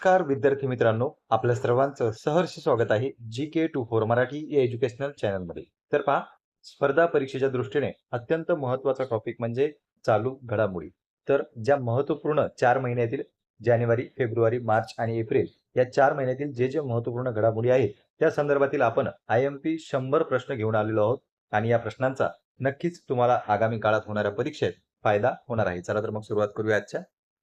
नमस्कार विद्यार्थी मित्रांनो. आपल्या सर्वांचं सहर्ष स्वागत आहे G K two four Marathi या एज्युकेशनल चॅनलमध्ये तर पहा स्पर्धा परीक्षेच्या दृष्टीने अत्यंत महत्त्वाचा टॉपिक म्हणजे चालू घडामोडी. तर ज्या महत्त्वपूर्ण चार महिन्यातील जानेवारी फेब्रुवारी मार्च आणि एप्रिल या चार महिन्यातील जे जे महत्त्वपूर्ण घडामोडी आहेत त्या संदर्भातील आपण आय एम पी शंभर प्रश्न घेऊन आलेलो आहोत आणि या प्रश्नांचा नक्कीच तुम्हाला आगामी काळात होणाऱ्या परीक्षेत फायदा होणार आहे. चला तर मग सुरुवात करूया आजच्या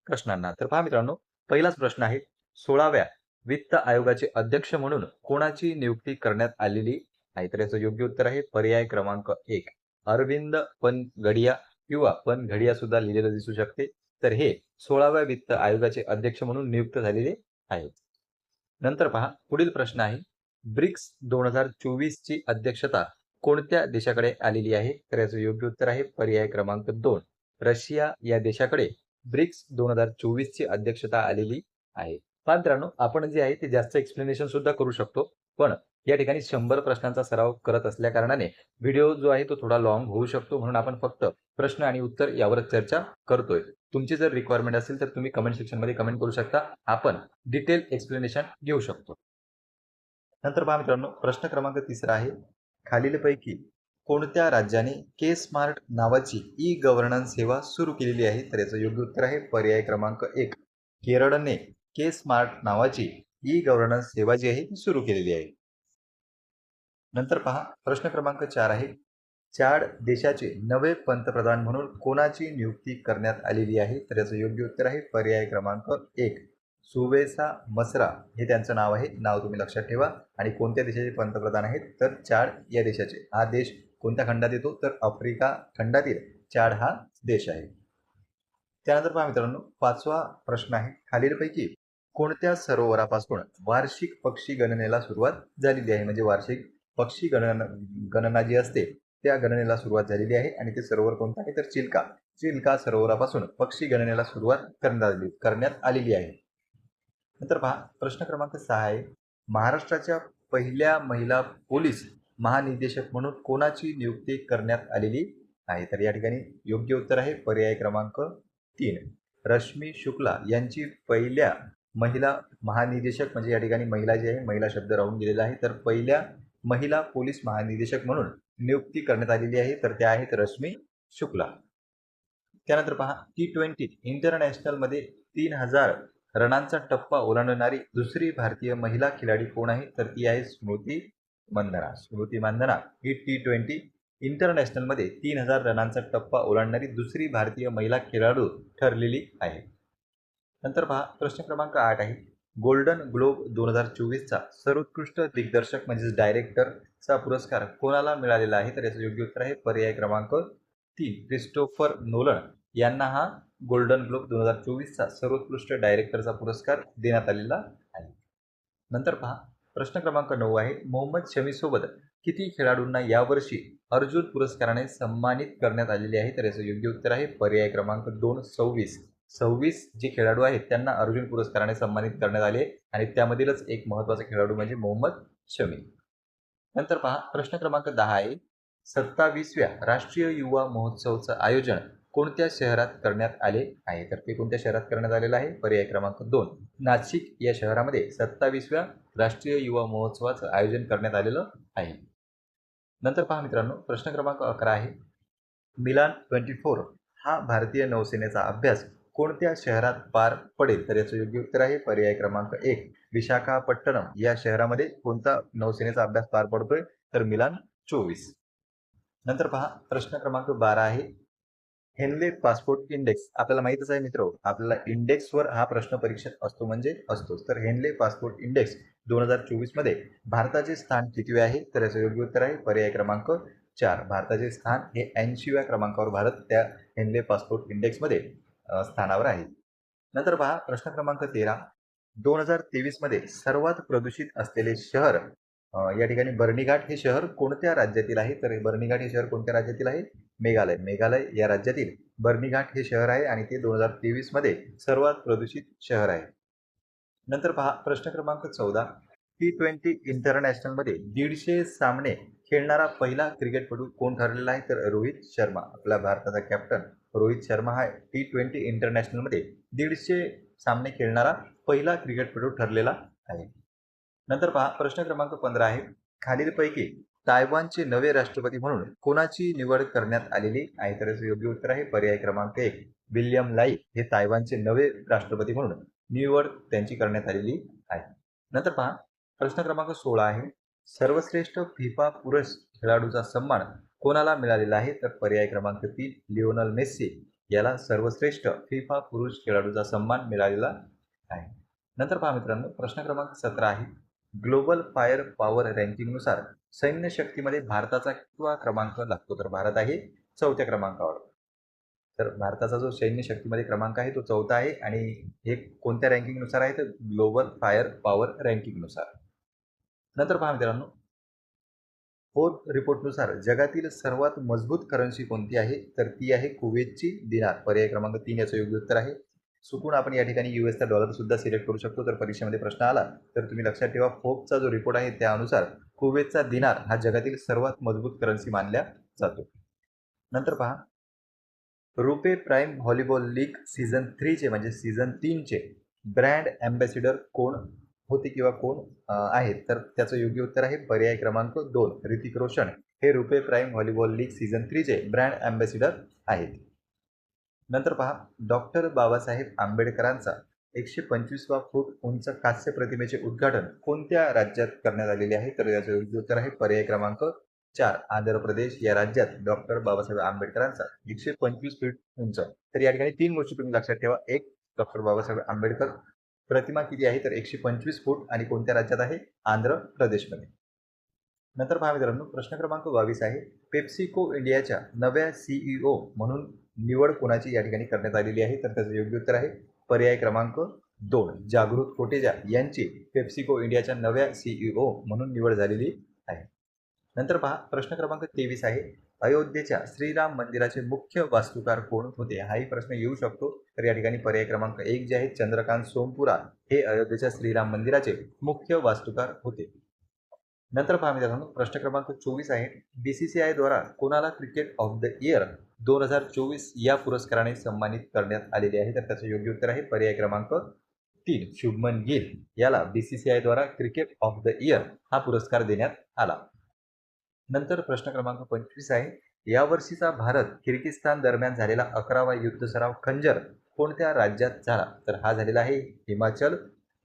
प्रश्नांना. तर पहा मित्रांनो पहिलाच प्रश्न आहे सोळाव्या वित्त आयोगाचे अध्यक्ष म्हणून कोणाची नियुक्ती करण्यात आलेली? आहे तर याचं योग्य उत्तर आहे पर्याय क्रमांक एक. अरविंद पनगडिया किंवा पनघडिया सुद्धा लिहिलेलं दिसू शकते. तर हे सोळाव्या वित्त आयोगाचे अध्यक्ष म्हणून नियुक्त झालेले आहेत. नंतर पहा पुढील प्रश्न आहे. ब्रिक्स दोन हजार चोवीस ची अध्यक्षता कोणत्या देशाकडे आलेली आहे? तर याचं योग्य उत्तर आहे पर्याय क्रमांक दोन. रशिया या देशाकडे ब्रिक्स दोन हजार चोवीस ची अध्यक्षता आलेली आहे. पहा मित्रांनो आपण जे आहे ते जास्त एक्सप्लेनेशन सुद्धा करू शकतो. पण या ठिकाणी शंभर प्रश्नांचा सराव करत असल्या कारणाने व्हिडिओ जो आहे तो थोडा लॉंग होऊ शकतो. म्हणून आपण फक्त प्रश्न आणि उत्तर यावरच चर्चा करतोय. तुमची जर रिक्वायरमेंट असेल तर तुम्ही कमेंट सेक्शनमध्ये कमेंट करू शकता. आपण डिटेल एक्सप्लेनेशन घेऊ शकतो. नंतर पहा मित्रांनो प्रश्न क्रमांक तिसरा आहे. खालीलपैकी कोणत्या राज्याने के स्मार्ट नावाची ई गव्हर्नन्स सेवा सुरू केलेली आहे? तर याचं योग्य उत्तर आहे पर्याय क्रमांक एक. केरळने के स्मार्ट नावाची ई गव्हर्नन्स सेवा जी आहे ती सुरू केलेली आहे. नंतर पहा प्रश्न क्रमांक चार आहे. चाड देशाचे नवे पंतप्रधान म्हणून कोणाची नियुक्ती करण्यात आलेली आहे? तर याचं योग्य उत्तर आहे पर्याय क्रमांक एक. सुवेसा मसरा हे त्यांचं नाव आहे. नाव तुम्ही लक्षात ठेवा. आणि कोणत्या देशाचे पंतप्रधान आहेत? तर चाड या देशाचे. हा देश कोणत्या खंडात येतो? तर आफ्रिका खंडातील चाड हा देश आहे. त्यानंतर पहा मित्रांनो पाचवा प्रश्न आहे. खालीलपैकी कोणत्या सरोवरापासून वार्षिक पक्षी गणनेला सुरुवात झालेली आहे? म्हणजे वार्षिक पक्षी गणना गणना जी असते त्या गणनेला सुरुवात झालेली आहे. आणि ते सरोवर कोणतं आहे? तर चिल्का. चिल्का सरोवरापासून पक्षी गणनेला सुरुवात करण्यात आली करण्यात आलेली आहे. नंतर पहा प्रश्न क्रमांक सहा आहे. महाराष्ट्राच्या पहिल्या महिला पोलीस महानिदेशक म्हणून कोणाची नियुक्ती करण्यात आलेली आहे? तर या ठिकाणी योग्य उत्तर आहे. पर्याय क्रमांक तीन. रश्मी शुक्ला यांची पहिल्या महिला महानिदेशक म्हणजे या ठिकाणी महिला जी आहे महिला शब्द राहून गेलेला आहे. तर पहिल्या महिला पोलीस महानिदेशक म्हणून नियुक्ती करण्यात आलेली आहे. तर त्या आहेत रश्मी शुक्ला. त्यानंतर पहा टी ट्वेंटी इंटरनॅशनलमध्ये तीन हजार रनांचा टप्पा ओलांडणारी दुसरी भारतीय महिला खिलाडी कोण आहे? तर ती आहे स्मृती मंदना. स्मृती मंदना ही टी ट्वेंटी इंटरनॅशनलमध्ये तीन हजार रनांचा टप्पा ओलांडणारी दुसरी भारतीय महिला खेळाडू ठरलेली आहे. नंतर पहा प्रश्न क्रमांक आठ आहे. गोल्डन ग्लोब दोन हजार चोवीसचा सर्वोत्कृष्ट दिग्दर्शक म्हणजेच डायरेक्टरचा पुरस्कार कोणाला मिळालेला आहे? तर याचं योग्य उत्तर आहे पर्याय क्रमांक तीन. क्रिस्टोफर नोलन यांना हा गोल्डन ग्लोब दोन हजार चोवीसचा सर्वोत्कृष्ट डायरेक्टरचा पुरस्कार देण्यात आलेला आहे. नंतर पहा प्रश्न क्रमांक नऊ आहे. मोहम्मद शमीसोबत किती खेळाडूंना यावर्षी अर्जुन पुरस्काराने सन्मानित करण्यात आलेले आहे? तर याचं योग्य उत्तर आहे पर्याय क्रमांक दोन सव्वीस. सव्वीस जे खेळाडू आहेत त्यांना अर्जुन पुरस्काराने सन्मानित करण्यात आले आणि त्यामधीलच एक महत्त्वाचा खेळाडू म्हणजे मोहम्मद शमी. नंतर पहा प्रश्न क्रमांक दहा आहे. सत्तावीसव्या राष्ट्रीय युवा महोत्सवचं आयोजन कोणत्या शहरात करण्यात आले आहे? तर ते कोणत्या शहरात करण्यात आलेलं आहे? पर्याय क्रमांक दोन. नाशिक या शहरामध्ये सत्तावीसव्या राष्ट्रीय युवा महोत्सवाचं आयोजन करण्यात आलेलं आहे. नंतर पहा मित्रांनो प्रश्न क्रमांक अकरा आहे. मिलान ट्वेंटी फोर हा भारतीय नौसेनेचा अभ्यास कोणत्या शहरात पार पडेल? तर याचं योग्य उत्तर आहे पर्याय क्रमांक एक. विशाखापट्टणम. या शहरामध्ये कोणता नौसेनेचा अभ्यास पार पडतोय? तर मिलान चोवीस. नंतर पहा प्रश्न क्रमांक बारा आहे. Henley passport index. आपल्याला माहितच आहे मित्र आपल्याला इंडेक्सवर हा प्रश्न परीक्षेत असतो म्हणजे असतोच. तर हेनले पासपोर्ट इंडेक्स दोन हजार चोवीसमध्ये भारताचे स्थान कितवे आहे? तर याचं योग्य उत्तर आहे पर्याय क्रमांक चार. भारताचे स्थान हे ऐंशीव्या क्रमांकावर भारत त्या हेनले पासपोर्ट इंडेक्समध्ये स्थानावर आहे नंतर पहा प्रश्न क्रमांक तेरा. दोन हजार तेवीसमध्ये सर्वात प्रदूषित असलेले शहर या ठिकाणी बर्णीघाट हे शहर कोणत्या राज्यातील आहे? तर बर्णीघाट हे शहर कोणत्या राज्यातील आहे? मेघालय. मेघालय या राज्यातील बर्णीघाट हे शहर आहे आणि ते दोन हजार तेवीसमध्ये सर्वात प्रदूषित शहर आहे. नंतर पहा प्रश्न क्रमांक चौदा. टी ट्वेंटी इंटरनॅशनलमध्ये दीडशे सामने खेळणारा पहिला क्रिकेटपटू कोण ठरलेला आहे? तर रोहित शर्मा आपला भारताचा कॅप्टन रोहित शर्मा हा टी ट्वेंटी इंटरनॅशनलमध्ये दीडशे सामने खेळणारा पहिला क्रिकेटपटू ठरलेला आहे. नंतर पहा प्रश्न क्रमांक पंधरा आहे. खालीलपैकी तायवानचे नवे राष्ट्रपती म्हणून कोणाची निवड करण्यात आलेली आहे? तर योग्य उत्तर आहे पर्याय क्रमांक एक. विल्यम लाई हे तायवानचे नवे राष्ट्रपती म्हणून निवड त्यांची करण्यात आलेली आहे. नंतर पहा प्रश्न क्रमांक सोळा आहे. सर्वश्रेष्ठ फिफा पुरुष खेळाडूचा सन्मान कोणाला मिळालेला आहे तर पर्याय क्रमांक तीन लिओनल मेस्सी याला सर्वश्रेष्ठ फिफा पुरुष खेळाडूचा सन्मान मिळालेला आहे. नंतर पहा मित्रांनो प्रश्न क्रमांक सतरा आहे. ग्लोबल फायर पॉवर रँकिंगनुसार सैन्य शक्तीमध्ये भारताचा कितवा क्रमांक लागतो? तर भारत आहे चौथ्या क्रमांकावर. तर भारताचा जो सैन्य शक्तीमध्ये क्रमांक आहे तो चौथा आहे आणि हे कोणत्या रँकिंगनुसार आहे? तर ग्लोबल फायर पॉवर रँकिंगनुसार. नंतर पहा मित्रांनो फोर्थ रिपोर्टनुसार जगातील सर्वात मजबूत करन्सी कोणती आहे? तर ती आहे कुवेतची दिनार. पर्याय क्रमांक तीन याचं योग्य उत्तर आहे. चुकून आपण या ठिकाणी युएसचा डॉलर सुद्धा सिलेक्ट करू शकतो. तर परीक्षेमध्ये प्रश्न आला तर तुम्ही लक्षात ठेवा फोकचा जो रिपोर्ट आहे त्यानुसार कुवेतचा दिनार हा जगातील सर्वात मजबूत करन्सी मानल्या जातो. नंतर पहा. RuPay prime volleyball league season थ्रीचे म्हणजे सीझन तीनचे ब्रँड अँबॅसिडर कोण? होते किंवा कोण आहेत तर त्याचं योग्य उत्तर आहे पर्याय क्रमांक दोन ऋतिक रोशन. हे RuPay prime volleyball league season थ्रीचे brand ambassador आहेत. नंतर पहा डॉक्टर बाबासाहेब आंबेडकरांचा एकशे पंचवीसवा फूट उंच कास्य प्रतिमेचे उद्घाटन कोणत्या राज्यात करण्यात आलेले आहे? तर याचं योग्य उत्तर आहे पर्याय क्रमांक चार आंध्र प्रदेश. या राज्यात डॉक्टर बाबासाहेब आंबेडकरांचा एकशे पंचवीस फीट उंच. तर या ठिकाणी तीन गोष्टी तुम्ही लक्षात ठेवा. एक डॉक्टर बाबासाहेब आंबेडकर प्रतिमा किती आहे? तर एकशे पंचवीस फूट आणि कोणत्या राज्यात आहे? आंध्र प्रदेशमध्ये. नंतर पहा मित्रांनो प्रश्न क्रमांक बावीस आहे. पेप्सिको इंडियाच्या नव्या सीईओ म्हणून निवड कोणाची या ठिकाणी करण्यात आलेली आहे? तर त्याचं योग्य उत्तर आहे पर्याय क्रमांक दोन. जागृत कोटेजा यांची पेप्सिको इंडियाच्या नव्या सीईओ म्हणून निवड झालेली आहे. नंतर पहा प्रश्न क्रमांक तेवीस आहे. अयोध्येच्या श्रीराम मंदिराचे मुख्य वास्तुकार कोण होते? हाही प्रश्न येऊ शकतो. तर या ठिकाणी पर्याय क्रमांक एक जे आहे चंद्रकांत सोमपुरा हे अयोध्येच्या श्रीराम मंदिराचे मुख्य वास्तुकार होते. नंतर पहा मित्रांनो प्रश्न क्रमांक चोवीस आहे. बीसीसीआय द्वारा कोणाला क्रिकेट ऑफ द इयर दोन हजार चोवीस या पुरस्काराने सन्मानित करण्यात आलेले आहे? तर त्याचं योग्य उत्तर आहे पर्याय क्रमांक तीन शुभमन गिल. याला बीसीसीआय द्वारा क्रिकेट ऑफ द इयर हा पुरस्कार देण्यात आला. नंतर प्रश्न क्रमांक पंचवीस आहे. यावर्षीचा भारत किर्गिस्तान दरम्यान झालेला अकरावा युद्ध सराव खंजर कोणत्या राज्यात झाला? तर हा झालेला आहे हिमाचल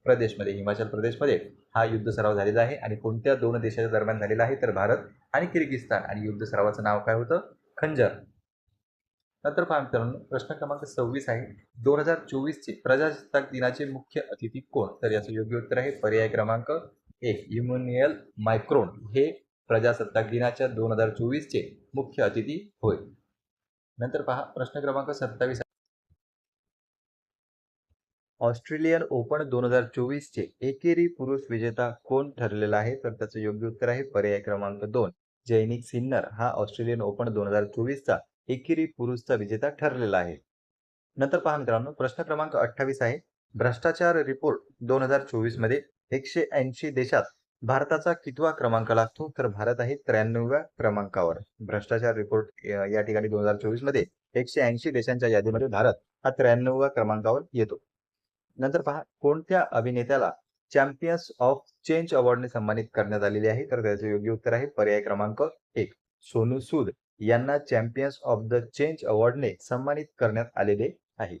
प्रदेशमध्ये. हिमाचल प्रदेशमध्ये हा युद्ध सराव झालेला आहे आणि कोणत्या दोन देशाच्या दरम्यान झालेला आहे? तर भारत आणि किर्गिस्तान आणि युद्ध सरावाचं नाव काय होतं? खंजर. नंतर पहा मित्रांनो प्रश्न क्रमांक सव्वीस आहे. दोन हजार चोवीसचे प्रजासत्ताक दिनाचे मुख्य अतिथी कोण? तर याचं योग्य उत्तर आहे पर्याय क्रमांक एक. Emmanuel Macron. हे प्रजासत्ताक दिनाच्या दोन हजार चोवीसचे मुख्य अतिथी होय. नंतर पहा प्रश्न क्रमांक सत्तावीस ऑस्ट्रेलियन ओपन दोन हजार चोवीसचे एकेरी पुरुष विजेता कोण ठरलेला आहे? तर त्याचं योग्य उत्तर आहे पर्याय क्रमांक दोन. जैनिक सिन्नर हा ऑस्ट्रेलियन ओपन दोन हजार चोवीसचा एकेरी पुरुषचा विजेता ठरलेला आहे. नंतर पहा मित्रांनो प्रश्न क्रमांक अठ्ठावीस आहे. भ्रष्टाचार रिपोर्ट दोन हजार चोवीसमध्ये एकशे ऐंशी देशात भारताचा कितवा क्रमांक लागतो? तर भारत आहे त्र्याण्णव्या क्रमांकावर. भ्रष्टाचार रिपोर्ट या ठिकाणी दोन हजार चोवीसमध्ये एकशे ऐंशी देशांच्या यादीमध्ये भारत हा त्र्याण्णव्या क्रमांकावर येतो. नंतर पहा कोणत्या अभिनेत्याला चॅम्पियन्स ऑफ चेंज अवॉर्डने सन्मानित करण्यात आलेले आहे? तर त्याचे योग्य उत्तर आहे पर्याय क्रमांक एक. सोनू सूद यांना चॅम्पियन्स ऑफ द चेंज अवॉर्डने सन्मानित करण्यात आलेले आहे.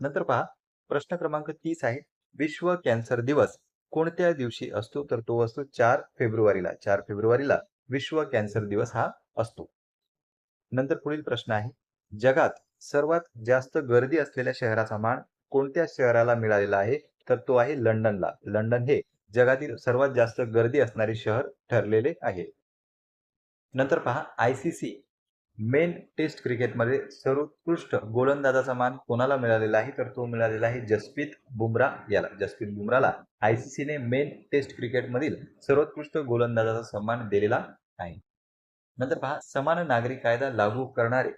नंतर पहा प्रश्न क्रमांक तीस आहे. विश्व कॅन्सर दिवस कोणत्या दिवशी असतो? तर तो असतो चार फेब्रुवारीला. चार फेब्रुवारीला विश्व कॅन्सर दिवस हा असतो. नंतर पुढील प्रश्न आहे. जगात सर्वात जास्त गर्दी असलेल्या शहराचा मान कोणत्या शहराला मिळालेला आहे? तर तो आहे लंडनला. लंडन हे जगातील सर्वात जास्त गर्दी असणारे शहर ठरलेले आहे. नंतर पहा I C C. Men test क्रिकेटमध्ये सर्वोत्कृष्ट गोलंदाजाचा मान कोणाला मिळालेला आहे? तर तो मिळालेला आहे जसप्रीत बुमरा याला. जसप्रीत बुमराला आय सी सीने मेन टेस्ट क्रिकेटमधील सर्वोत्कृष्ट गोलंदाजाचा सन्मान दिलेला आहे. नंतर पहा समान नागरी कायदा लागू करणारे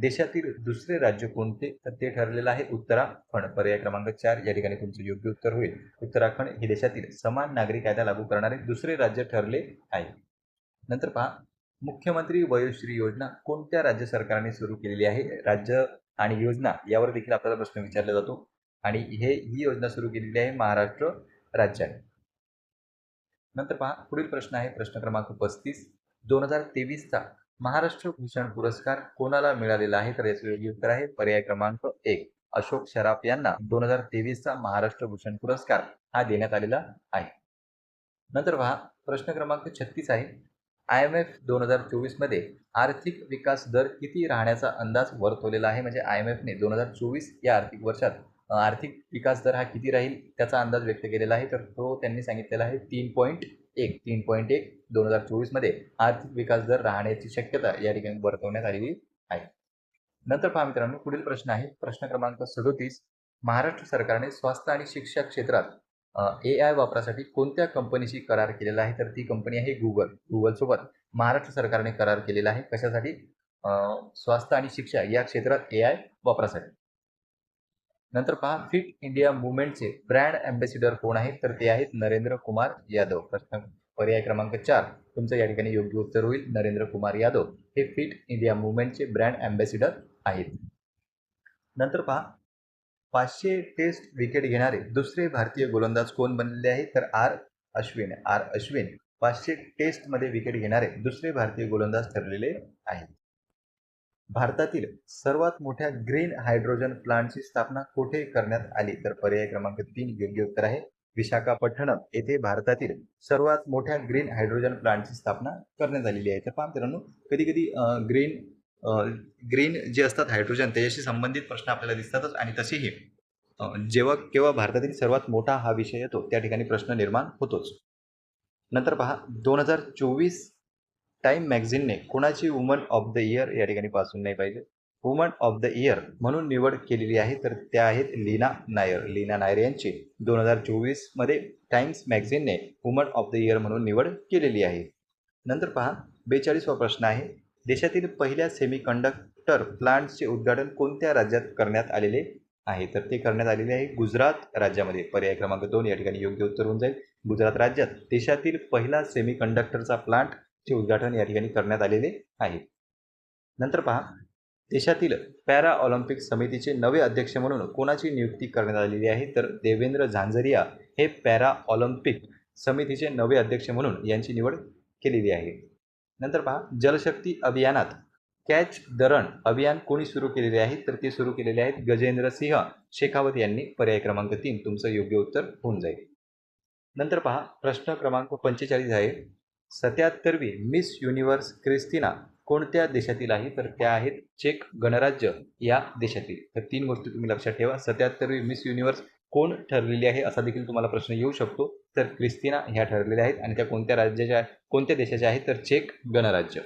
देशातील दुसरे राज्य कोणते? तर ते ठरलेलं आहे उत्तराखंड. पर्याय क्रमांक चार या ठिकाणी तुमचं योग्य उत्तर होईल. उत्तराखंड हे देशातील समान नागरी कायदा लागू करणारे दुसरे राज्य ठरले आहे. नंतर पहा मुख्यमंत्री वयोश्री योजना कोणत्या राज्य सरकारने सुरू केलेली आहे? राज्य आणि योजना यावर देखील आपल्याला प्रश्न विचारला जातो. आणि हे ही योजना सुरू केलेली आहे महाराष्ट्र राज्याने. नंतर पहा पुढील प्रश्न आहे. प्रश्न क्रमांक पस्तीस. दोन हजार तेवीसचा महाराष्ट्र भूषण पुरस्कार कोणाला मिळालेला आहे? तर याचे योग्य उत्तर आहे पर्याय क्रमांक एक. अशोक शराफ यांना दोन हजार तेवीसचा महाराष्ट्र भूषण पुरस्कार हा देण्यात आलेला आहे. नंतर पहा प्रश्न क्रमांक छत्तीस आहे. आय एम एफ दोन हजार चोवीसमध्ये आर्थिक विकास दर किती राहण्याचा अंदाज वर्तवलेला आहे? म्हणजे आय एम एफने दोन हजार चोवीस या आर्थिक वर्षात आर्थिक विकास दर हा किती राहील त्याचा अंदाज व्यक्त केलेला आहे. तर तो त्यांनी सांगितलेला आहे तीन पॉईंट एक तीन पॉईंट एक दोन हजार चोवीसमध्ये आर्थिक विकास दर राहण्याची शक्यता या ठिकाणी वर्तवण्यात आलेली आहे. नंतर पहा मित्रांनो पुढील प्रश्न आहे. प्रश्न क्रमांक सदोतीस महाराष्ट्र सरकारने स्वास्थ्य आणि शिक्षा क्षेत्रात ए आय वापरासाठी कोणत्या कंपनीशी करार केलेला आहे? तर ती कंपनी आहे गुगल गुगलसोबत महाराष्ट्र सरकारने करार केलेला आहे. कशासाठी? स्वास्थ्य आणि शिक्षा या क्षेत्रात ए आय वापरासाठी. नंतर पहा फिट इंडिया मुवमेंटचे ब्रँड अँबॅसिडर कोण आहेत? तर ते आहेत नरेंद्र कुमार यादव. प्रश्न पर्याय क्रमांक चार. तुमचं या ठिकाणी योग्य उत्तर होईल नरेंद्र कुमार यादव. हे फिट इंडिया मुवमेंटचे ब्रँड अँबॅसिडर आहेत. नंतर पहा पाचशे टेस्ट विकेट घेणारे दुसरे भारतीय गोलंदाज कोण बनलेले आहेत? तर आर अश्विन. आर अश्विन पाचशे टेस्टमध्ये विकेट घेणारे दुसरे भारतीय गोलंदाज ठरलेले आहेत. भारतातील सर्वात मोठ्या ग्रीन हायड्रोजन प्लांटची स्थापना कुठे करण्यात आली? तर पर्याय क्रमांक तीन योग्य उत्तर आहे विशाखापट्टणम. येथे भारतातील सर्वात मोठ्या ग्रीन हायड्रोजन प्लांटची स्थापना करण्यात आलेली आहे. तर पहा मित्रांनो कधी कधी ग्रीन ग्रीन जे असतात हायड्रोजन त्याच्याशी संबंधित प्रश्न आपल्याला दिसतातच आणि तसेही जेव्हा केव्हा भारतातील सर्वात मोठा हा विषय येतो त्या ठिकाणी प्रश्न निर्माण होतोच. नंतर पहा दोन हजार चोवीस टाईम मॅगझिनने कोणाची वुमन ऑफ द इयर या ठिकाणी पासून नाही पाहिजे. वुमन ऑफ द इयर म्हणून निवड केलेली आहे तर त्या आहेत लीना नायर. लीना नायर यांची दोन हजार चोवीसमध्ये टाइम्स मॅगझिनने वुमन ऑफ द इयर म्हणून निवड केलेली आहे. नंतर पहा बेचाळीसवा प्रश्न आहे. देशातील पहिल्या सेमीकंडक्टर प्लांटचे उद्घाटन कोणत्या राज्यात करण्यात आलेले आहे? तर ते करण्यात आलेले आहे गुजरात राज्यामध्ये. पर्याय क्रमांक दोन या ठिकाणी योग्य उत्तर होऊन जाईल. गुजरात राज्यात देशातील पहिला सेमीकंडक्टरचा प्लांट चे उद्घाटन या ठिकाणी करण्यात आलेले आहे. नंतर पहा देशातील पॅरा ऑलिम्पिक समितीचे नवे अध्यक्ष म्हणून कोणाची नियुक्ती करण्यात आलेली आहे? तर देवेंद्र झांझरिया हे पॅरा ऑलिम्पिक समितीचे नवे अध्यक्ष म्हणून यांची निवड केलेली आहे. नंतर पहा जलशक्ती अभियानात कॅच दरण अभियान कोणी सुरू केलेले आहे? तर ते सुरू केलेले आहेत गजेंद्र सिंह शेखावत यांनी. पर्याय क्रमांक तीन तुमचं योग्य उत्तर होऊन जाईल. नंतर पहा प्रश्न क्रमांक पंचेचाळीस आहे. सत्याहत्तरवी मिस युनिव्हर्स क्रिस्तिना कोणत्या देशातील आहे? तर त्या आहेत चेक गणराज्य या देशातील. तर तीन गोष्टी तुम्ही लक्षात ठेवा. सत्याहत्तरवी मिस युनिव्हर्स कोण ठरलेली आहे? असा देखील तुम्हाला प्रश्न येऊ शकतो. तर क्रिस्तिना ह्या ठरलेल्या आहेत आणि त्या कोणत्या राज्याच्या कोणत्या देशाच्या आहेत? तर चेक गणराज्य.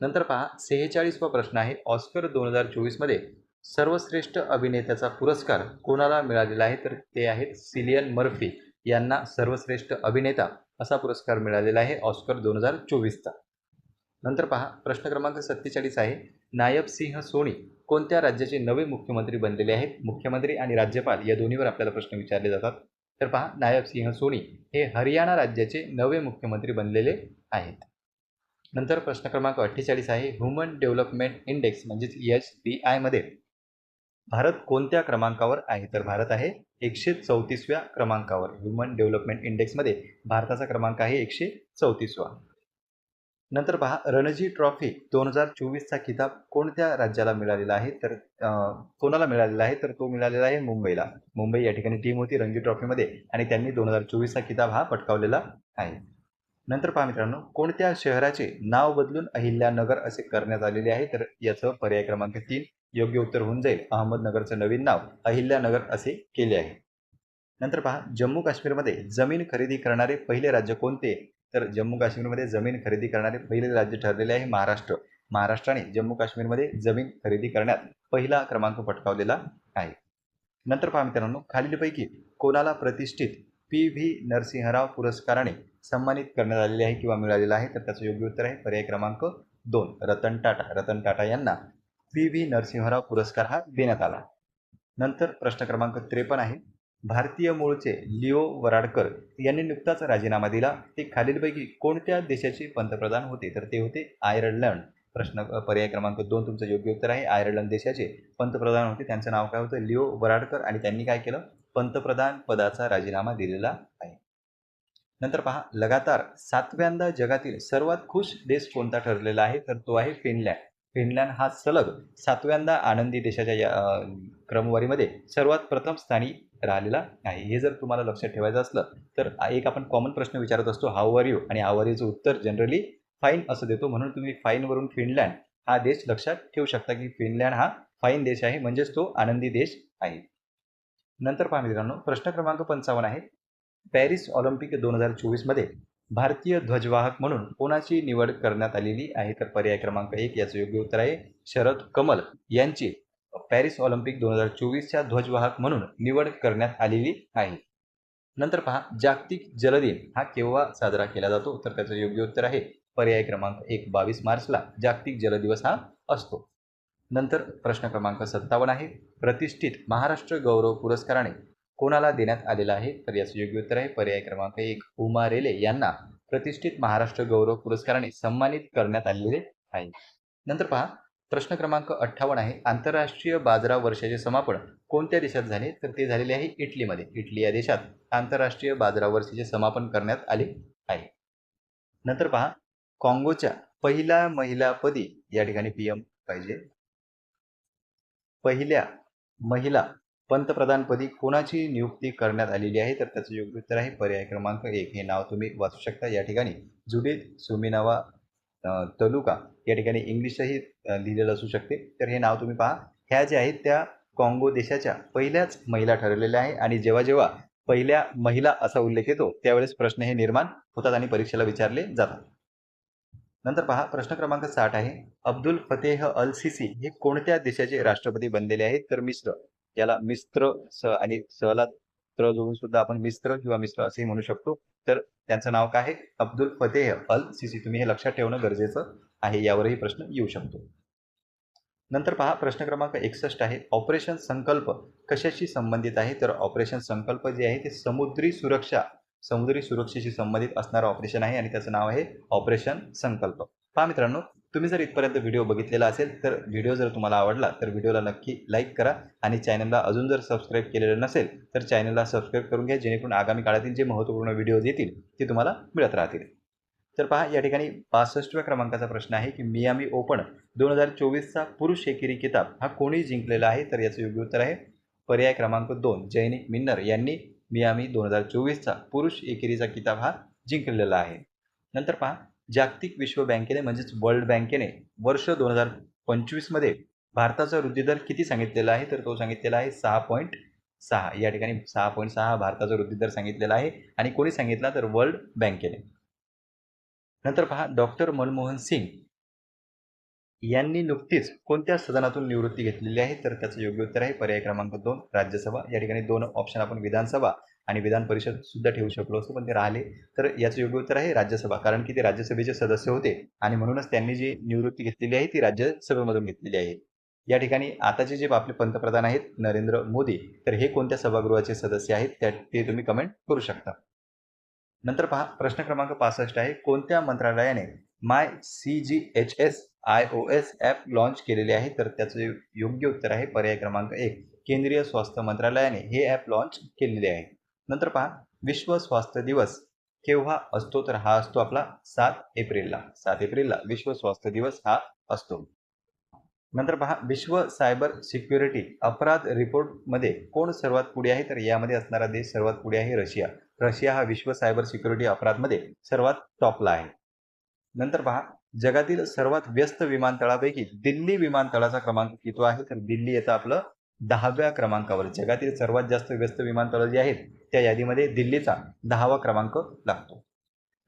नंतर पहा सेहेचाळीसवा प्रश्न आहे. ऑस्कर दोन हजार चोवीसमध्ये सर्वश्रेष्ठ अभिनेत्याचा पुरस्कार कोणाला मिळालेला आहे? तर ते आहेत सिलियन मर्फी. यांना सर्वश्रेष्ठ अभिनेता असा पुरस्कार मिळालेला आहे ऑस्कर दोन हजार चोवीसचा. नंतर पहा प्रश्न क्रमांक सत्तेचाळीस आहे. नायब सिंह सोनी कोणत्या राज्याचे नवे मुख्यमंत्री बनलेले आहेत? मुख्यमंत्री आणि राज्यपाल या दोन्हीवर आपल्याला प्रश्न विचारले जातात. तर पहा नायब सिंह सोनी हे हरियाणा राज्याचे नवे मुख्यमंत्री बनलेले आहेत. नंतर प्रश्न क्रमांक अठ्ठेचाळीस आहे. ह्युमन डेव्हलपमेंट इंडेक्स म्हणजेच एच बी आयमध्ये भारत कोणत्या क्रमांकावर आहे? तर भारत आहे एकशे चौतीसव्या क्रमांकावर. ह्युमन डेव्हलपमेंट इंडेक्समध्ये भारताचा क्रमांक आहे एकशे चौतीसवा. नंतर पहा रणजी ट्रॉफी दोन हजार चोवीसचा किताब कोणत्या राज्याला मिळालेला आहे? तर कोणाला मिळालेला आहे? तर तो मिळालेला आहे मुंबईला. मुंबई या ठिकाणी टीम होती रणजी ट्रॉफीमध्ये आणि त्यांनी दोन हजार चोवीसचा किताब हा पटकावलेला आहे. नंतर पहा मित्रांनो कोणत्या शहराचे नाव बदलून अहिल्यानगर असे करण्यात आलेले आहे? तर याचं पर्याय क्रमांक तीन योग्य उत्तर होऊन जाईल. अहमदनगरचं नवीन नाव अहिल्यानगर असे केले आहे. नंतर पहा जम्मू काश्मीरमध्ये जमीन खरेदी करणारे पहिले राज्य कोणते? तर जम्मू काश्मीरमध्ये जमीन खरेदी करणारे पहिले राज्य ठरलेले आहे महाराष्ट्र. महाराष्ट्राने जम्मू काश्मीरमध्ये जमीन खरेदी करण्यात पहिला क्रमांक पटकावलेला आहे. नंतर पहा मित्रांनो खालीलपैकी कोणाला प्रतिष्ठित पी व्ही नरसिंहराव पुरस्काराने सन्मानित करण्यात आलेले आहे किंवा मिळालेला आहे? तर त्याचं योग्य उत्तर आहे पर्याय क्रमांक दोन रतन टाटा. रतन टाटा यांना पी व्ही नरसिंहराव पुरस्कार हा देण्यात आला. नंतर प्रश्न क्रमांक त्रेपन्न आहे. भारतीय मूळचे लिओ वराडकर यांनी नुकताच राजीनामा दिला. ते खालीलपैकी कोणत्या देशाचे पंतप्रधान होते? तर ते होते आयर्लंड. प्रश्न पर्याय क्रमांक दोन तुमचं योग्य उत्तर आहे. आयर्लंड देशाचे पंतप्रधान होते. त्यांचं नाव काय होतं? लिओ वराडकर आणि त्यांनी काय केलं? पंतप्रधान पदाचा राजीनामा दिलेला आहे. नंतर पहा लगातार सातव्यांदा जगातील सर्वात खुश देश कोणता ठरलेला आहे? तर तो आहे फिनलँड. फिनलँड हा सलग सातव्यांदा आनंदी देशाच्या या क्रमवारीमध्ये सर्वात प्रथम स्थानी राहिलेला आहे. हे जर तुम्हाला लक्षात ठेवायचं असलं तर एक आपण कॉमन प्रश्न विचारत असतो हाऊ आर यू आणि हाऊ आर यूचं उत्तर? जनरली फाईन असं देतो. म्हणून तुम्ही फाईनवरून फिनलँड हा देश लक्षात ठेवू शकता की फिनलँड हा फाईन देश आहे म्हणजेच तो आनंदी देश आहे. नंतर पहा मित्रांनो प्रश्न क्रमांक पंचावन्न आहे. पॅरिस ऑलिम्पिक दोन हजार चोवीसमध्ये भारतीय ध्वजवाहक म्हणून कोणाची निवड करण्यात आलेली आहे? तर पर्याय क्रमांक एक याचं योग्य उत्तर आहे शरद कमल यांची पॅरिस ऑलिम्पिक दोन हजार चोवीसच्या ध्वजवाहक म्हणून निवड करण्यात आलेली आहे. नंतर पहा जागतिक जलदिन हा केव्हा साजरा केला जातो? तर त्याचं योग्य उत्तर आहे पर्याय क्रमांक एक बावीस मार्चला जागतिक जल दिवस हा असतो. नंतर प्रश्न क्रमांक सत्तावन्न आहे प्रतिष्ठित महाराष्ट्र गौरव पुरस्काराने कोणाला देण्यात आलेला आहे? तर याचं योग्य उत्तर आहे पर्याय क्रमांक एक उमा रेले यांना प्रतिष्ठित महाराष्ट्र गौरव पुरस्काराने सन्मानित करण्यात आलेले आहे. नंतर पहा प्रश्न क्रमांक अठ्ठावन्न आहे. आंतरराष्ट्रीय बाजारा वर्षाचे समापन कोणत्या देशात झाले? तर ते झालेले आहे इटलीमध्ये. इटली या देशात आंतरराष्ट्रीय बाजरा वर्षाचे समापन करण्यात आले आहे. नंतर पहा काँगोच्या पहिल्या महिलापदी या ठिकाणी पी एम पाहिजे. पहिल्या महिला पंतप्रधानपदी कोणाची नियुक्ती करण्यात आलेली आहे? तर त्याचं योग्य उत्तर आहे पर्याय क्रमांक एक. हे नाव तुम्ही वाचू शकता. या ठिकाणी जुडित सुमिनावा तलुका या ठिकाणी इंग्लिशही लिहिलेलं असू शकते. तर हे नाव तुम्ही पहा. ह्या ज्या आहेत त्या काँगो देशाच्या पहिल्याच महिला ठरलेल्या आहे. आणि जेव्हा जेव्हा पहिल्या महिला असा उल्लेख येतो त्यावेळेस प्रश्न हे निर्माण होतात आणि परीक्षेला विचारले जातात. नंतर पहा. प्रश्न क्रमांक साठ आहे. अब्दुल फतेह अल सिसी हे कोणत्या देशाचे राष्ट्रपती बनलेले आहेत? तर मिश्र याला मिस्त्र स आणि सहला त्र जोडून सुद्धा आपण मिस्त्र किंवा मिस्र असेही म्हणू शकतो. तर त्यांचं नाव काय आहे? Abdel Fattah al Sisi. तुम्ही हे लक्षात ठेवणं गरजेचं आहे यावरही प्रश्न येऊ शकतो. नंतर पहा प्रश्न क्रमांक एकसष्ट आहे. ऑपरेशन संकल्प कशाशी संबंधित आहे? तर ऑपरेशन संकल्प जे आहे ते समुद्री सुरक्षा समुद्री सुरक्षेशी संबंधित असणारं ऑपरेशन आहे आणि त्याचं नाव आहे ऑपरेशन संकल्प. पहा मित्रांनो तुम्ही जर इथपर्यंत व्हिडिओ बघितलेला असेल तर व्हिडिओ जर तुम्हाला आवडला तर व्हिडिओला नक्की लाईक करा आणि चॅनलला अजून जर सबस्क्राईब केलेलं नसेल तर चॅनलला सबस्क्राईब करून घ्या जेणेकरून आगामी काळातील जे महत्त्वपूर्ण व्हिडिओज येतील ते तुम्हाला मिळत राहतील. तर पहा या ठिकाणी पासष्टव्या क्रमांकाचा प्रश्न आहे की मियामी ओपन दोन हजार चोवीसचा पुरुष एकेरी किताब हा कोणी जिंकलेला आहे? तर याचं योग्य उत्तर आहे पर्याय क्रमांक दोन जैनिक मिन्नर यांनी मियामी दोन हजार चोवीसचा पुरुष एकेरीचा किताब हा जिंकलेला आहे. नंतर पहा जागतिक विश्व बँकेने म्हणजेच वर्ल्ड बँकेने वर्ष दोन हजार पंचवीसमध्ये भारताचा वृद्धिदर किती सांगितलेला आहे? तर तो सांगितलेला आहे सहा पॉईंट सहा. या ठिकाणी सहा पॉईंट सहा भारताचा वृद्धिदर सांगितलेला आहे. आणि कोणी सांगितला तर वर्ल्ड बँकेने. नंतर पहा डॉक्टर मनमोहन सिंग यांनी नुकतीच कोणत्या सदनातून निवृत्ती घेतलेली आहे? तर त्याचं योग्य उत्तर आहे पर्याय क्रमांक दोन राज्यसभा. या ठिकाणी दोन ऑप्शन आपण विधानसभा आणि विधान परिषद सुद्धा ठेवू शकलो असतो पण ते राहिले. तर याचं योग्य उत्तर आहे राज्यसभा. कारण की ते राज्यसभेचे सदस्य होते आणि म्हणूनच त्यांनी जी निवृत्ती घेतलेली आहे ती राज्यसभेमधून घेतलेली आहे. या ठिकाणी आताचे जे आपले पंतप्रधान आहेत नरेंद्र मोदी तर हे कोणत्या सभागृहाचे सदस्य आहेत त्या ते तुम्ही कमेंट करू शकता. नंतर पहा प्रश्न क्रमांक पासष्ट आहे. कोणत्या मंत्रालयाने my C G H S I O S app launch केलेले आहे? तर त्याचं योग्य उत्तर आहे पर्याय क्रमांक एक. केंद्रीय स्वास्थ्य मंत्रालयाने हे ॲप लॉन्च केलेले आहे. नंतर पहा विश्व स्वास्थ्य दिवस. केव्हा असतो तर हा असतो आपला सात एप्रिलला. सात एप्रिलला विश्व स्वास्थ्य दिवस हा असतो. नंतर पहा विश्व सायबर सिक्युरिटी अपराध रिपोर्टमध्ये कोण सर्वात पुढे आहे? तर यामध्ये असणारा देश सर्वात पुढे आहे रशिया. रशिया हा विश्व सायबर सिक्युरिटी अपराधमध्ये सर्वात टॉपला आहे. नंतर पहा जगातील सर्वात व्यस्त विमानतळापैकी दिल्ली विमानतळाचा क्रमांक किती आहे? तर दिल्ली येतं आपलं दहाव्या क्रमांकावर. जगातील सर्वात जास्त व्यस्त विमानतळं जी आहेत त्या यादीमध्ये दिल्लीचा दहावा क्रमांक लागतो.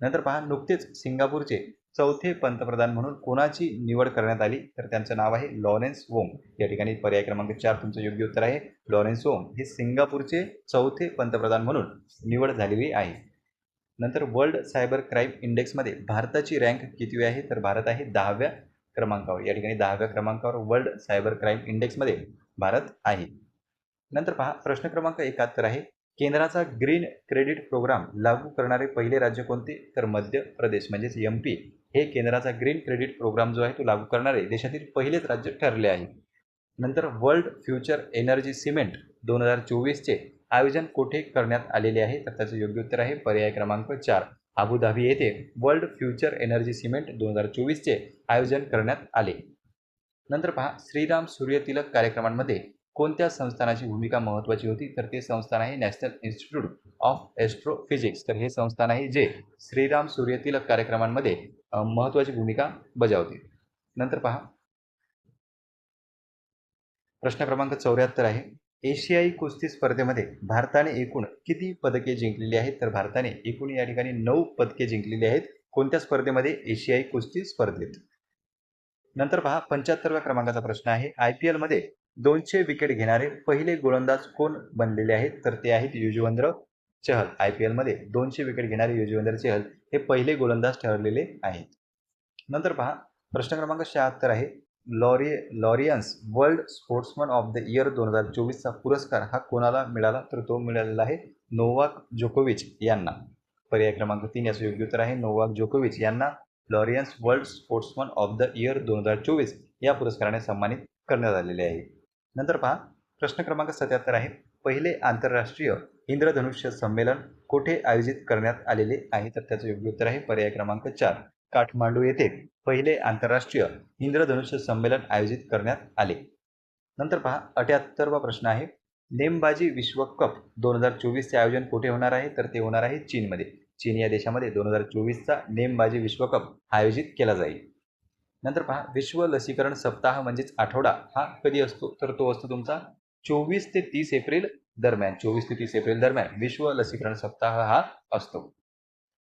नंतर पहा नुकतेच सिंगापूरचे चौथे पंतप्रधान म्हणून कोणाची निवड करण्यात आली? तर त्यांचं नाव आहे लॉरेन्स वोंग. या ठिकाणी पर्याय क्रमांक चार तुमचं योग्य उत्तर आहे. लॉरेन्स वोंग हे सिंगापूरचे चौथे पंतप्रधान म्हणून निवड झालेली आहे. नंतर वर्ल्ड सायबर क्राईम इंडेक्समध्ये भारताची रँक किती आहे? तर भारत आहे दहाव्या क्रमांकावर. या ठिकाणी दहाव्या क्रमांकावर वर्ल्ड सायबर क्राईम इंडेक्समध्ये भारत आहे. नंतर पहा प्रश्न क्रमांक एकाहत्तर आहे. केंद्राचा ग्रीन क्रेडिट प्रोग्राम लागू करणारे पहिले राज्य कोणते? तर मध्य प्रदेश म्हणजेच एम पी हे केंद्राचा ग्रीन क्रेडिट प्रोग्राम जो आहे तो लागू करणारे देशातील पहिलेच राज्य ठरले आहे. नंतर वर्ल्ड फ्युचर एनर्जी सिमेंट दोन हजार चोवीसचे आयोजन कोठे करण्यात आलेले आहे? तर त्याचं योग्य उत्तर आहे पर्याय क्रमांक चार. अबुधाबी येथे वर्ल्ड फ्युचर एनर्जी सिमेंट दोन हजार चोवीसचे आयोजन करण्यात आले. नंतर पहा श्रीराम सूर्यतिलक कार्यक्रमांमध्ये कोणत्या संस्थानाची भूमिका महत्त्वाची होती? तर ते संस्थान आहे नॅशनल इन्स्टिट्यूट ऑफ एस्ट्रोफिजिक्स तर हे संस्थान आहे जे श्रीराम सूर्यतिलक कार्यक्रमांमध्ये महत्त्वाची भूमिका बजावते. नंतर पहा. प्रश्न क्रमांक चौऱ्याहत्तर आहे. एशियाई कुस्ती स्पर्धेमध्ये भारताने एकूण किती पदके जिंकलेली आहेत? तर भारताने एकूण या ठिकाणी नऊ पदके जिंकलेली आहेत. कोणत्या स्पर्धेमध्ये? एशियाई कुस्ती स्पर्धेत. नंतर पहा पंच्याहत्तरव्या क्रमांकाचा प्रश्न आहे. आय पी एलमध्ये दोनशे विकेट घेणारे पहिले गोलंदाज कोण बनलेले आहेत? तर ते आहेत युजवेंद्र चहल. आय पी एलमध्ये दोनशे विकेट घेणारे युजवेंद्र चहल हे पहिले गोलंदाज ठरलेले आहेत. नंतर पहा प्रश्न क्रमांक शहात्तर आहे. Laureus Laureus world sportsman of the year दोन हजार चोवीसचा पुरस्कार हा कोणाला मिळाला? तर तो मिळालेला आहे नोवाक जोकोविच यांना. पर्याय क्रमांक तीन याचं योग्य उत्तर आहे. नोवाक जोकोविच यांना Laureus world sportsman of the year दोन हजार चोवीस या पुरस्काराने सन्मानित करण्यात आलेले आहे. नंतर पहा प्रश्न क्रमांक सत्याहत्तर आहे. पहिले आंतरराष्ट्रीय इंद्रधनुष्य संमेलन कुठे आयोजित करण्यात आलेले आहे? तर त्याचं योग्य उत्तर आहे पर्याय क्रमांक चार काठमांडू येथे पहिले आंतरराष्ट्रीय इंद्रधनुष्य संमेलन आयोजित करण्यात आले. नंतर पहा अठ्याहत्तरवा प्रश्न आहे. नेमबाजी विश्वकप दोन हजार चोवीसचे आयोजन कुठे होणार आहे? तर ते होणार आहे चीनमध्ये. चीन या देशामध्ये दोन हजार चोवीसचा नेमबाजी विश्वकप आयोजित केला जाईल. नंतर पहा विश्व लसीकरण सप्ताह म्हणजेच आठवडा हा कधी असतो? तर तो असतो तुमचा चोवीस ते तीस एप्रिल दरम्यान चोवीस ते तीस एप्रिल दरम्यान विश्व लसीकरण सप्ताह हा असतो.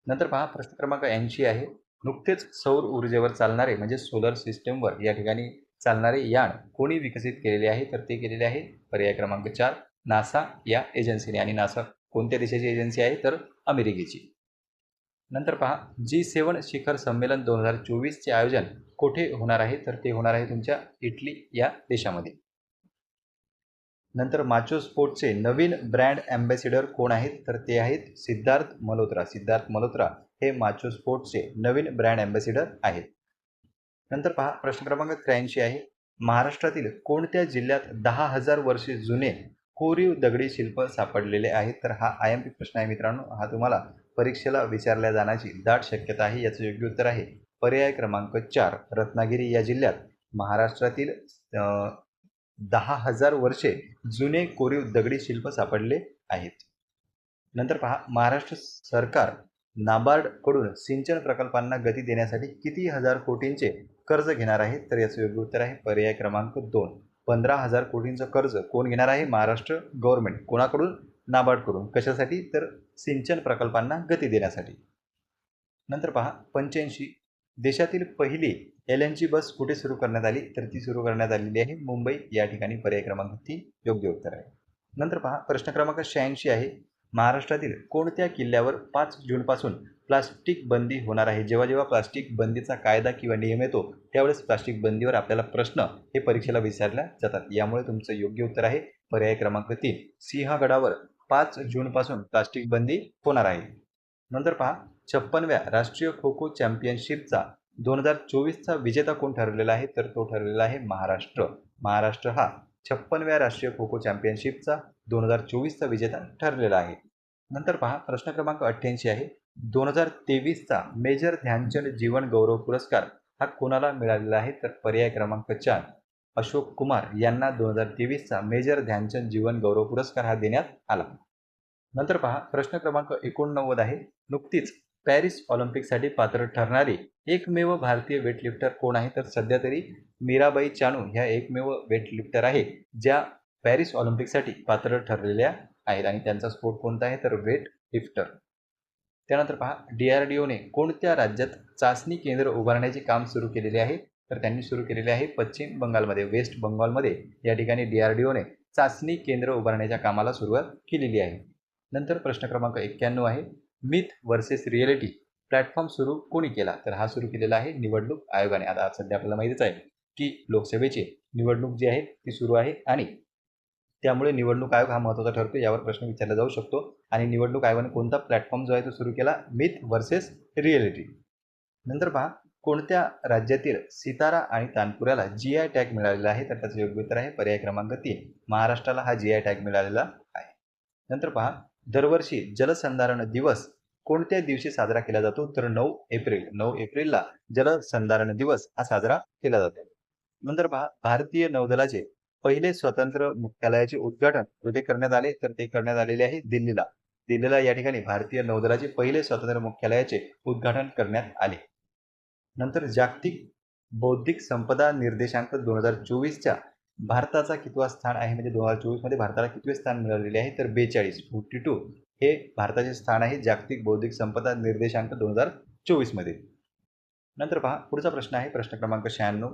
नंतर पहा प्रश्न क्रमांक ऐंशी आहे. नुकतेच सौर ऊर्जेवर चालणारे म्हणजे सोलर सिस्टमवर या ठिकाणी चालणारे यान कोणी विकसित केलेले आहे? तर ते केलेले आहे पर्याय क्रमांक चार नासा या एजन्सीने. आणि नासा कोणत्या देशाची एजन्सी आहे? तर अमेरिकेची. नंतर पहा जी सेवन शिखर संमेलन दोन हजार चोवीसचे आयोजन कोठे होणार आहे? तर ते होणार आहे तुमच्या इटली या देशामध्ये. नंतर माचो स्पोर्टचे नवीन ब्रँड अँबॅसिडर कोण आहेत? तर ते आहेत सिद्धार्थ मल्होत्रा. सिद्धार्थ मल्होत्रा हे माचो स्पोर्टचे नवीन ब्रँड अँबॅसिडर आहेत. नंतर पहा प्रश्न क्रमांक त्र्याऐंशी आहे. महाराष्ट्रातील कोणत्या जिल्ह्यात दहा हजार वर्षे जुने कोरीव दगडी शिल्प सापडलेले आहेत? तर हा आय एम पी प्रश्न आहे मित्रांनो. हा तुम्हाला परीक्षेला विचारल्या जाण्याची दाट शक्यता आहे याचं योग्य उत्तर आहे. पर्याय क्रमांक चार रत्नागिरी या जिल्ह्यात महाराष्ट्रातील दहा हजार वर्षे जुने कोरीव दगडी शिल्प सापडले आहेत. नंतर पहा महाराष्ट्र सरकार नाबार्डकडून सिंचन प्रकल्पांना गती देण्यासाठी किती हजार कोटींचे कर्ज घेणार आहे? तर याचं योग्य उत्तर आहे पर्याय क्रमांक दोन पंधरा हजार कोटींचं कर्ज कोण घेणार आहे? महाराष्ट्र गव्हर्नमेंट. कोणाकडून? नाबार्डकडून कशासाठी? तर सिंचन प्रकल्पांना गती देण्यासाठी. नंतर पहा पंच्याऐंशी. देशातील पहिली एल एन जी बस कुठे सुरू करण्यात आली? तर ती सुरू करण्यात आलेली आहे मुंबई. या ठिकाणी पर्याय क्रमांक तीन योग्य उत्तर आहे. नंतर पहा प्रश्न क्रमांक शहाऐंशी आहे. महाराष्ट्रातील कोणत्या किल्ल्यावर पाच जूनपासून प्लास्टिक बंदी होणार आहे? जेव्हा जेव्हा प्लास्टिक बंदीचा कायदा किंवा नियम येतो त्यावेळेस प्लास्टिक बंदीवर आपल्याला प्रश्न हे परीक्षेला विचारल्या जातात. यामुळे तुमचं योग्य उत्तर आहे पर्याय क्रमांक तीन. सिंहगडावर पाच जूनपासून प्लास्टिक बंदी होणार आहे. नंतर पहा छप्पनव्या राष्ट्रीय खो खो चॅम्पियनशिपचा दोन हजार चोवीसचा विजेता कोण ठरलेला आहे? तर तो ठरलेला आहे महाराष्ट्र. महाराष्ट्र हा छप्पनव्या राष्ट्रीय खो खो चॅम्पियनशिपचा दोन हजार चोवीसचा विजेता ठरलेला आहे. नंतर पहा प्रश्न क्रमांक अठ्ठ्याऐंशी आहे. दोन हजार तेवीसचा मेजर ध्यानचंद जीवन गौरव पुरस्कार हा कोणाला मिळालेला आहे? तर पर्याय क्रमांक चार अशोक कुमार यांना दोन हजार तेवीसचा मेजर ध्यानचंद जीवन गौरव पुरस्कार हा देण्यात आला. नंतर पहा प्रश्न क्रमांक एकोणनव्वद आहे. नुकतीच पॅरिस ऑलिम्पिकसाठी पात्र ठरणारी एकमेव भारतीय वेटलिफ्टर कोण आहे? तर सध्या तरी मीराबाई चानू ह्या एकमेव वेटलिफ्टर आहे ज्या पॅरिस ऑलिम्पिकसाठी पात्र ठरलेल्या आहेत. आणि त्यांचा स्पोर्ट कोणता आहे? तर वेट लिफ्टर त्यानंतर पहा डी आर डी ओने कोणत्या राज्यात चाचणी केंद्र उभारण्याचे काम सुरू केलेले आहे? तर त्यांनी सुरू केलेले आहे पश्चिम बंगालमध्ये वेस्ट बंगालमध्ये. या ठिकाणी डी आर डी ओने चाचणी केंद्र उभारण्याच्या कामाला सुरुवात केलेली आहे. नंतर प्रश्न क्रमांक एक्क्याण्णव आहे. मिथ वर्सेस रिअलिटी प्लॅटफॉर्म सुरू कोणी केला? तर हा सुरू केलेला आहे निवडणूक आयोगाने. आता सध्या आपल्याला माहितीच आहे की लोकसभेची निवडणूक जी आहे ती सुरू आहे आणि त्यामुळे निवडणूक आयोग हा महत्त्वाचा ठरतो यावर प्रश्न विचारला जाऊ शकतो. आणि निवडणूक आयोगाने कोणता प्लॅटफॉर्म जो आहे तो सुरू केला? मिथ वर्सेस रिअलिटी नंतर पहा कोणत्या राज्यातील सितारा आणि तानपुऱ्याला जी आय टॅग मिळालेला आहे? तर त्याचं योग्य उत्तर आहे पर्याय क्रमांक तीन. महाराष्ट्राला हा जी आय टॅग मिळालेला आहे. नंतर पहा दरवर्षी जलसंधारण दिवस कोणत्या दिवशी साजरा केला जातो? तर नऊ एप्रिल. नऊ एप्रिलला जलसंधारण दिवस हा साजरा केला जातो. नंतर पहा भारतीय नौदलाचे पहिले स्वतंत्र मुख्यालयाचे उद्घाटन कुठे करण्यात आले? तर ते करण्यात आलेले आहे दिल्लीला. दिल्लीला या ठिकाणी भारतीय नौदलाचे पहिले स्वतंत्र मुख्यालयाचे उद्घाटन करण्यात आले. नंतर जागतिक बौद्धिक संपदा निर्देशांक दोन हजार चोवीसच्या भारताचा कितवा स्थान आहे? म्हणजे दोन हजार चोवीसमध्ये भारताला कितवे स्थान मिळालेले आहे? तर बेचाळीस फोर्टी टू हे भारताचे स्थान आहे जागतिक बौद्धिक संपदा निर्देशांक दोन हजार चोवीसमध्ये. नंतर पहा पुढचा प्रश्न आहे प्रश्न क्रमांक शहाण्णव.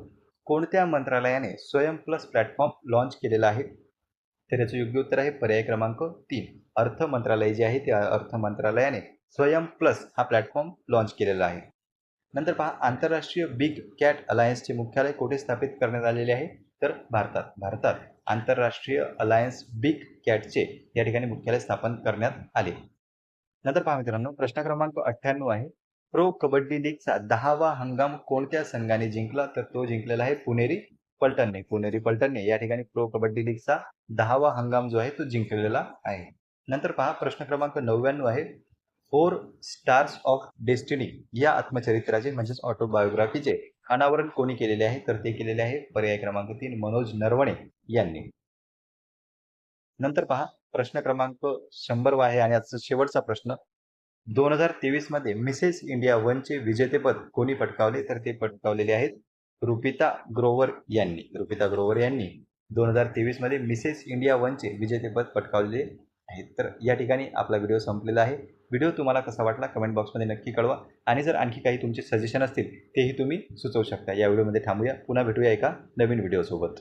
कोणत्या मंत्रालयाने स्वयं प्लस प्लॅटफॉर्म लॉन्च केलेला आहे? तर याचं योग्य उत्तर आहे पर्याय क्रमांक तीन. अर्थ मंत्रालय जे आहे ते अर्थ मंत्रालयाने स्वयं प्लस हा प्लॅटफॉर्म लॉन्च केलेला आहे. नंतर पहा आंतरराष्ट्रीय बिग कॅट अलायन्सचे मुख्यालय कोठे स्थापित करण्यात आलेले आहे? तर भारतात भारतात आंतरराष्ट्रीय अलायन्स बिग कॅटचे या ठिकाणी मुख्यालय स्थापन करण्यात आले. नंतर पहा मित्रांनो प्रश्न क्रमांक अठ्ठ्याण्णव आहे. प्रो कबड्डी लीगचा दहावा हंगाम कोणत्या संघाने जिंकला? तर तो जिंकलेला आहे पुणेरी पलटणने. पुणेरी पलटणने या ठिकाणी प्रो कबड्डी लीगचा दहावा हंगाम जो आहे तो जिंकलेला आहे. नंतर पहा प्रश्न क्रमांक नव्याण्णव आहे. फोर स्टार्स ऑफ डेस्टिनी या आत्मचरित्राचे म्हणजेच ऑटोबायोग्राफीचे अनावरण कोणी केलेले आहे? तर ते केलेले आहे पर्याय क्रमांक तीन मनोज नरवणे यांनी. नंतर पहा प्रश्न क्रमांक शंभर आहे आणि आजचा शेवटचा प्रश्न. दोन हजार तेवीसमध्ये मिसेस इंडिया वनचे विजेतेपद कोणी पटकावले? तर ते पटकावलेले आहेत रुपिता ग्रोवर यांनी. रुपिता ग्रोवर यांनी दोन हजार तेवीसमध्ये मिसेस इंडिया वनचे विजेतेपद पटकावलेले आहेत. तर या ठिकाणी आपला व्हिडिओ संपलेला आहे. व्हिडिओ तुम्हाला कसा वाटला कमेंट बॉक्समध्ये नक्की कळवा. आणि जर आणखी काही तुमचे सजेशन असतील तेही तुम्ही सुचवू शकता. या व्हिडिओमध्ये थांबूया. पुन्हा भेटूया एका नवीन व्हिडिओसोबत.